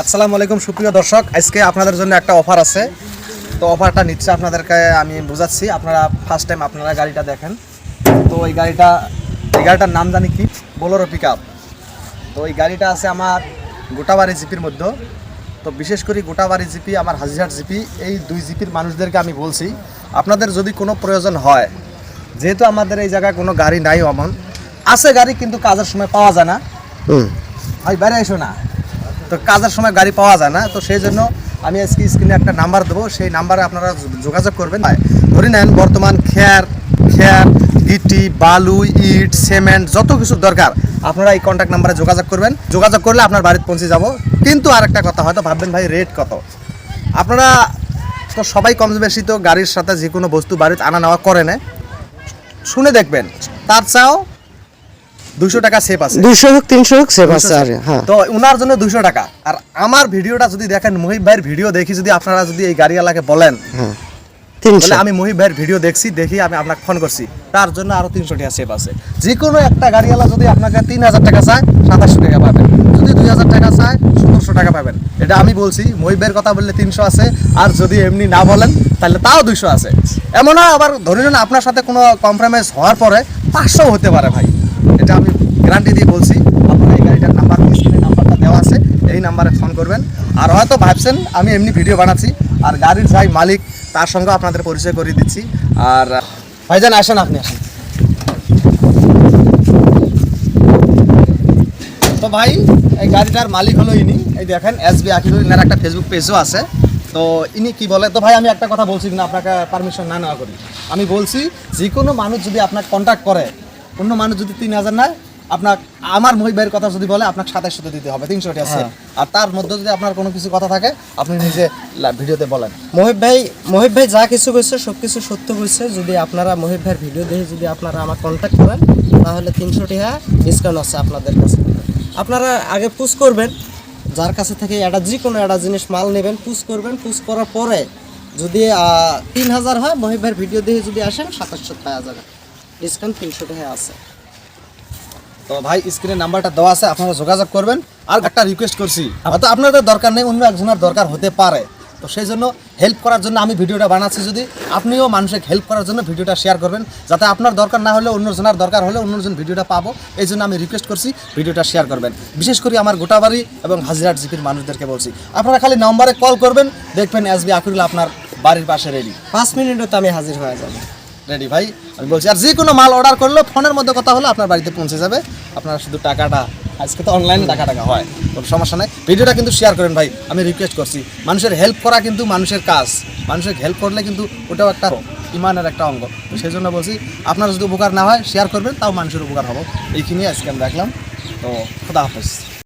আসসালামু আলাইকুম সুপ্রিয় দর্শক। আজকে আপনাদের জন্য একটা অফার আছে। তো অফারটা নিচ্ছে আপনাদেরকে আমি বোঝাচ্ছি। আপনারা ফার্স্ট টাইম আপনারা গাড়িটা দেখেন। তো এই গাড়িটা এই গাড়িটার নাম জানি কি? বোলোরো পিক তো এই গাড়িটা আছে আমার গোটাবাড়ি জিপির মধ্যে। তো বিশেষ করে গোটাবাড়ি জিপি আমার হাজিহাট জিপি এই দুই জিপির মানুষদেরকে আমি বলছি আপনাদের যদি কোনো প্রয়োজন হয় যেহেতু আমাদের এই জায়গায় কোনো গাড়ি নাই অমন আছে গাড়ি কিন্তু কাজের সময় পাওয়া যায় না। ভাই বাইরে এসো না। তো কাজের সময় গাড়ি পাওয়া যায় না, তো সেই জন্য আমি আজকে স্ক্রিনে একটা নাম্বার দেবো। সেই নাম্বারে আপনারা যোগাযোগ করবেন। ধরে নেন, বর্তমান খেয়ার খেয়ার গিটি, বালু, ইট, সিমেন্ট, যত কিছু দরকার, আপনারা এই কন্ট্যাক্ট নাম্বারে যোগাযোগ করবেন। যোগাযোগ করলে আপনার বাড়িতে পৌঁছে যাব। কিন্তু আরেকটা কথা, হয়তো ভাববেন, ভাই রেট কত? আপনারা তো সবাই কম বেশি তো গাড়ির সাথে যে কোনো বস্তু বাড়িতে আনা নেওয়া করে না শুনে দেখবেন, তার চাও দুশো টাকা সেভ আছে। হোক তিনশো হোক সেভ আছে আর হ্যাঁ। তো ওনার জন্য দুশো টাকা। আর আমার ভিডিওটা যদি দেখেন মহিব ভাইয়ের ভিডিও দেখি যদি আপনারা যদি এই গাড়িওয়ালাকে বলেন হ্যাঁ। আমি মহিব ভাইয়ের ভিডিও দেখছি দেখি আমি আপনাকে ফোন করছি। তার জন্য আরও তিনশো টাকা সেভ আছে। যে কোনো একটা গাড়িওয়ালা যদি আপনাকে তিন হাজার টাকা চায় সাতাশশো টাকা পাবেন। যদি দুই হাজার টাকা চায় সতেরোশো টাকা পাবেন। এটা আমি বলছি মহিব ভাইয়ের কথা বললে তিনশো আছে আর যদি এমনি না বলেন তাহলে তাও দুইশো আছে। এমন আবার ধরে নিন আপনার সাথে কোনো কম্প্রোমাইজ হওয়ার পরে পাঁচশো হতে পারে ভাই। এটা আমি গ্যারান্টি দিয়ে বলছি, আপনারা এই গাড়িটার নাম্বার স্ক্রিনে নাম্বারটা দেওয়া আছে, এই নাম্বারে ফোন করবেন। আর হয়তো ভাবছেন, আমি এমনি ভিডিও বানাচ্ছি, আর গাড়ির যাই মালিক, তার সঙ্গে আপনাদের পরিচয় করিয়ে দিচ্ছি। আর, ভাইজান, আসেন আপনি, আসেন। তো ভাই, এই গাড়িটার মালিক হলো ইনি। এই দেখেন এস বি আকিবুল ইনার একটা ফেসবুক পেজও আছে। তো ইনি কি বলে, তো ভাই, আমি একটা কথা বলছি না আপনাকে পারমিশন না নেওয়া করি। আমি বলছি যে কোনো মানুষ যদি আপনাকে কন্ট্যাক্ট করে অন্য মানুষ যদি তিন হাজার নেয় আপনার আমার মহিব ভাইয়ের কথা যদি বলে আপনাকে সাতাশশো দিতে হবে তিনশোটি আছে। আর তার মধ্যে যদি আপনার কোনো কিছু কথা থাকে আপনি নিজে ভিডিওতে বলেন। মহিব ভাই মহিব ভাই যা কিছু কইছে সব কিছু সত্য কইছে। যদি আপনারা মহিব ভাইয়ের ভিডিও দেখে যদি আপনারা আমার কন্ট্যাক্ট করেন তাহলে তিনশো টাকা ডিসকাউন্ট আছে আপনাদের কাছে। আপনারা আগে পুষ করবেন। যার কাছে থেকে একটা যে কোনো একটা জিনিস মাল নেবেন পুষ করবেন। পুষ করার পরে যদি তিন হাজার হয় মহিব ভাইয়ের ভিডিও দেখে যদি আসেন সাতাশশো টাকা যাবে। ডিসকাউন্ট তিনশো টাকা আছে। তো ভাই স্ক্রিনে নাম্বারটা দেওয়া আছে আপনারা যোগাযোগ করবেন। আর একটা রিকোয়েস্ট করছি হয়তো আপনাদের দরকার নেই অন্য একজনের দরকার হতে পারে। তো সেই জন্য হেল্প করার জন্য আমি ভিডিওটা বানাচ্ছি যদি আপনিও মানুষকে হেল্প করার জন্য ভিডিওটা শেয়ার করবেন যাতে আপনার দরকার না হলে অন্যজনের দরকার হলে অন্যজন ভিডিওটা পাবো। এই জন্য আমি রিকোয়েস্ট করছি ভিডিওটা শেয়ার করবেন। বিশেষ করে আমার গোটাবাড়ি এবং হাজিরাট জিপির মানুষদেরকে বলছি আপনারা খালি নম্বরে কল করবেন দেখবেন এস বি আকুরুল আপনার বাড়ির পাশে রেডি পাঁচ মিনিটও তো আমি হাজির হয়ে যাব। রেডি ভাই? আমি বলছি, আর যে কোনো মাল অর্ডার করলেও ফোনের মধ্যে কথা হলো আপনার বাড়িতে পৌঁছে যাবে। আপনারা শুধু টাকাটা, আজকে তো অনলাইনে টাকা টাকা হয়, কোনো সমস্যা নাই। ভিডিওটা কিন্তু শেয়ার করেন ভাই, আমি রিকোয়েস্ট করছি। মানুষের হেল্প করা কিন্তু মানুষের কাজ। মানুষের হেল্প করলে কিন্তু ওটাও একটা ইমানের একটা অঙ্গ। তো সেই জন্য বলছি, আপনার যদি উপকার না হয় শেয়ার করবেন, তাও মানুষের উপকার হব। এইখানে আজকে আমি রাখলাম। তো খুদা হাফেজ।